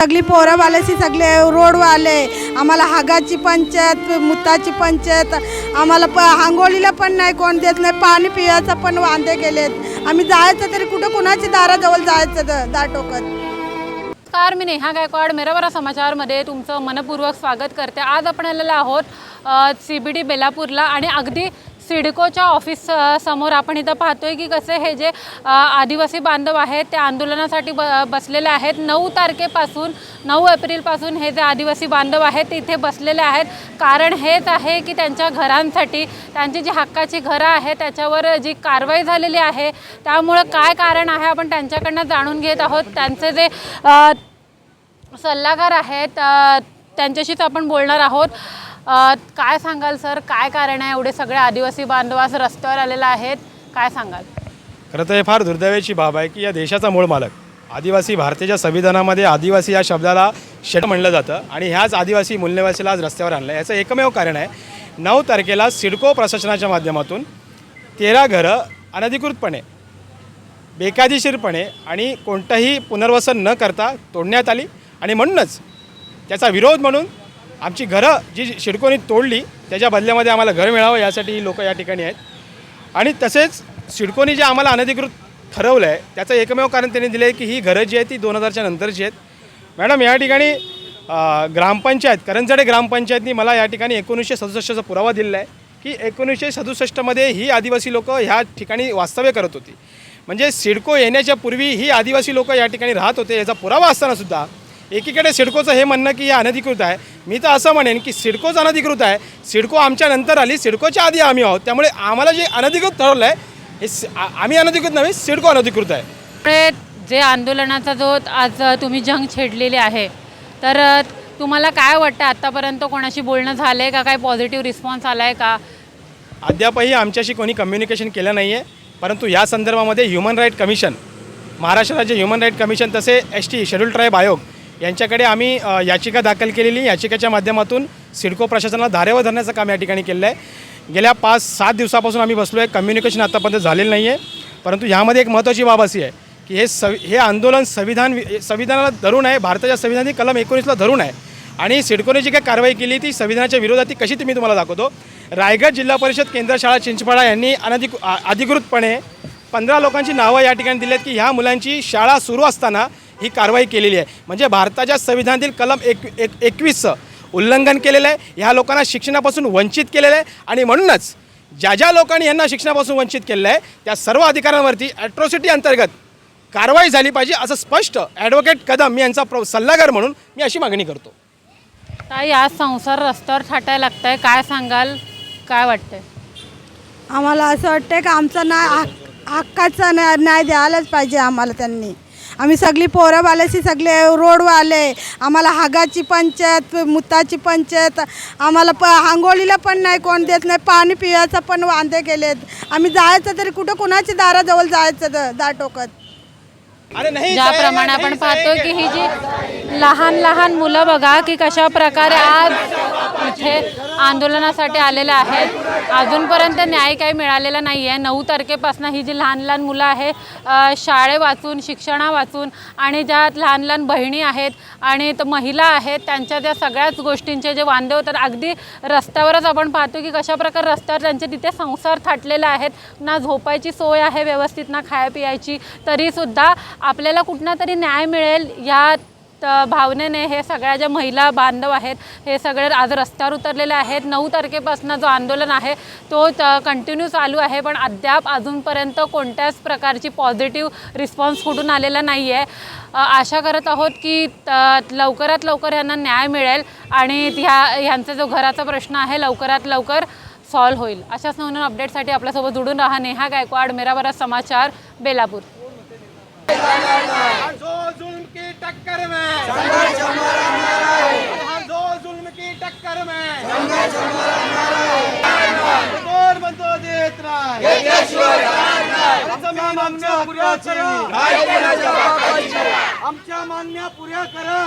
सगळी पोरंवाल्याची सगळे रोडवाले आम्हाला हागाची पंचायत मुताची पंचायत आम्हाला प हांगोळीला पण नाही कोण देत नाही पाणी पियाचं पण वांदे गेलेत आम्ही जायचं तरी कुठं कुणाची दाराजवळ जायचं द- दा टोकत नमस्कार मी नेहा गायकवाड मेराबरा समाचारमध्ये तुमचं मनपूर्वक स्वागत करते. आज आपण आलेलो आहोत सी बी डी बेलापूरला आणि अगदी सिडकोच्या ऑफिस समोर आपण इथं पाहतोय की कसे हे जे आदिवासी बांधव आहेत ते आंदोलनासाठी ब बसलेले आहेत. नऊ तारखेपासून नऊ एप्रिलपासून हे जे आदिवासी बांधव आहेत ते इथे बसलेले आहेत. कारण हेच आहे की त्यांच्या घरांसाठी त्यांची जी हक्काची घरं आहेत त्याच्यावर जी कारवाई झालेली आहे त्यामुळं काय कारण आहे आपण त्यांच्याकडनं जाणून घेत आहोत. त्यांचे जे सल्लागार आहेत त्यांच्याशीच आपण बोलणार आहोत. काय सांगाल सर? काय कारण आहे? एवढे सगळे आदिवासी बांधवास रस्त्यावर आलेले आहेत. काय सांगाल? खरं तर हे फार दुर्दैवाची बाब आहे की या देशाचा मूळ मालक आदिवासी भारतीच्या संविधानामध्ये आदिवासी या शब्दाला षट म्हणलं जातं आणि ह्याच आदिवासी मूल्यवासीला आज रस्त्यावर आणलं याचं एकमेव कारण आहे नऊ तारखेला सिडको प्रशासनाच्या माध्यमातून तेरा घरं अनधिकृतपणे बेकायदेशीरपणे आणि कोणतंही पुनर्वसन न करता तोडण्यात आली आणि म्हणूनच त्याचा विरोध म्हणून आमची घरं जी शिडकोनी तोडली त्याच्या बदल्यामध्ये आम्हाला घर मिळावं यासाठी ही लोकं या ठिकाणी आहेत. आणि तसेच सिडकोनी जे आम्हाला अनधिकृत ठरवलं आहे त्याचं एकमेव कारण त्यांनी दिलं आहे की ही घरं जी आहेत ती दोन हजारच्या नंतरची आहेत. मॅडम या ठिकाणी ग्रामपंचायत करंजडे ग्रामपंचायतनी मला या ठिकाणी एकोणीसशे सदुसष्टचा पुरावा दिलेला आहे की एकोणीसशे सदुसष्टमध्ये ही आदिवासी लोकं ह्या ठिकाणी वास्तव्य करत होती. म्हणजे सिडको येण्याच्या पूर्वी ही आदिवासी लोकं या ठिकाणी राहत होते याचा पुरावा असतानासुद्धा एकीकडे सिडकोचं हे म्हणणं की हे अनधिकृत आहे. मी तर असं म्हणेन की सिडकोच अनधिकृत आहे. सिडको आमच्या नंतर आली. सिडकोच्या आधी आम्ही आहोत. त्यामुळे आम्हाला जे अनधिकृत ठरवलं आहे हे आम्ही अनधिकृत नव्हे सिडको अनधिकृत आहे. जे आंदोलनाचा जो आज तुम्ही जंग छेडलेली आहे तर तुम्हाला काय वाटतं? आत्तापर्यंत कोणाशी बोलणं झालं आहे का? काय पॉझिटिव्ह रिस्पॉन्स आला आहे का? अद्यापही आमच्याशी कोणी कम्युनिकेशन केलं नाही आहे परंतु या संदर्भामध्ये ह्युमन राईट कमिशन महाराष्ट्र राज्य ह्युमन राईट कमिशन तसे एस टी शेड्यूल ट्राईब आयोग यांच्याकडे आम्ही याचिका दाखल केलेली. याचिकेच्या माध्यमातून सिडको प्रशासनाला धारेवर धरण्याचं काम या ठिकाणी केलेलं आहे. गेल्या पाच सात दिवसापासून आम्ही बसलो आहे कम्युनिकेशन आतापर्यंत झालेलं नाही आहे परंतु ह्यामध्ये एक महत्त्वाची बाब अशी आहे की हे सवि हे आंदोलन संविधान वि- संविधानाला धरून आहे. भारताच्या संविधानाची कलम एकोणीसला धरून आहे. आणि सिडकोने जी काही कारवाई केली ती संविधानाच्या विरोधात ती कशी ती मी तुम्हाला दाखवतो? रायगड जिल्हा परिषद केंद्र शाळा चिंचपाडा यांनी अनधिक अधिकृतपणे पंधरा लोकांची नावं या ठिकाणी दिली आहेत की ह्या मुलांची शाळा सुरू असताना ही कारवाई केलेली आहे. म्हणजे भारताच्या संविधानातील कलम एक एक एकवीसचं उल्लंघन केलेलं आहे. ह्या लोकांना शिक्षणापासून वंचित केलेलं आहे. आणि म्हणूनच ज्या ज्या लोकांनी यांना शिक्षणापासून वंचित केलेलं आहे त्या सर्व अधिकाऱ्यांवरती ॲट्रॉसिटी अंतर्गत कारवाई झाली पाहिजे असं स्पष्ट ॲडव्होकेट कदम मी यांचा प्र सल्लागार म्हणून मी अशी मागणी करतो. ताई आज संसार रस्त्यावर थाटायला लागत आहे काय सांगाल? काय वाटतंय? आम्हाला असं वाटतं की आमचा न्याय हक- हक्काचा न्याय न्याय द्यायलाच पाहिजे आम्हाला त्यांनी. आम्ही सगळी पोरंवाल्याची सगळे रोडवाले. आम्हाला हागाची पंचायत मुताची पंचायत आम्हाला प हांगोळीला पण नाही कोण देत नाही पाणी पियाचं पण वांदे गेलेत आम्ही जायचं तरी कुठं कुणाची दाराजवळ जायचं द- दार टोकत अरे नाही ज्याप्रमाणे आपण पाहतो की ही जी लहान लहान मुलं बघा की कशा प्रकारे आज इथे आंदोलनासाठी आलेले आहेत. अजूनपर्यंत न्याय काही मिळालेला नाही आहे. नऊ तारखेपासून ही जी लहान लहान मुलं आहे शाळे वाचून शिक्षणा वाचून आणि ज्या लहान लहान बहिणी आहेत आणि त- महिला आहेत त्यांच्या त्या सगळ्याच गोष्टींचे जे वांदे होतात अगदी रस्त्यावरच आपण पाहतो की कशा प्रकारे रस्त्यावर त्यांचे तिथे संसार थाटलेले आहेत. ना झोपायची सोय आहे व्यवस्थित ना खाया पियायची तरीसुद्धा आपल्याला कुठं तरी न्याय मिळेल या भावनेने हे सगळ्या ज्या महिला बांधव आहेत हे सगळे आज रस्त्यावर उतरलेले आहेत. नऊ तारखेपासून जो आंदोलन आहे तो कंटिन्यू चालू आहे. पण अद्याप अजूनपर्यंत कोणत्याच प्रकारची पॉझिटिव्ह रिस्पॉन्स कुठून आलेला नाही आहे आशा करत आहोत की त- लवकरात लवकर यांना न्याय मिळेल आणि ह्या ह्यांचा जो घराचा प्रश्न आहे लवकरात लवकर सॉल्व होईल. अशाच नवनवीन अपडेटसाठी आपल्यासोबत जुडून राहा नेहा गायकवाड मेरा बरा समाचार बेलापूर हर जो जुल्म की टक्कर में संघर्ष हमारा नारा है हर जो जुल्म की टक्कर में संघर्ष हमारा नारा है कोण म्हणतो देत नाही आमच्या मागण्या पुऱ्या करा. आमच्या मागण्या पुऱ्या करा.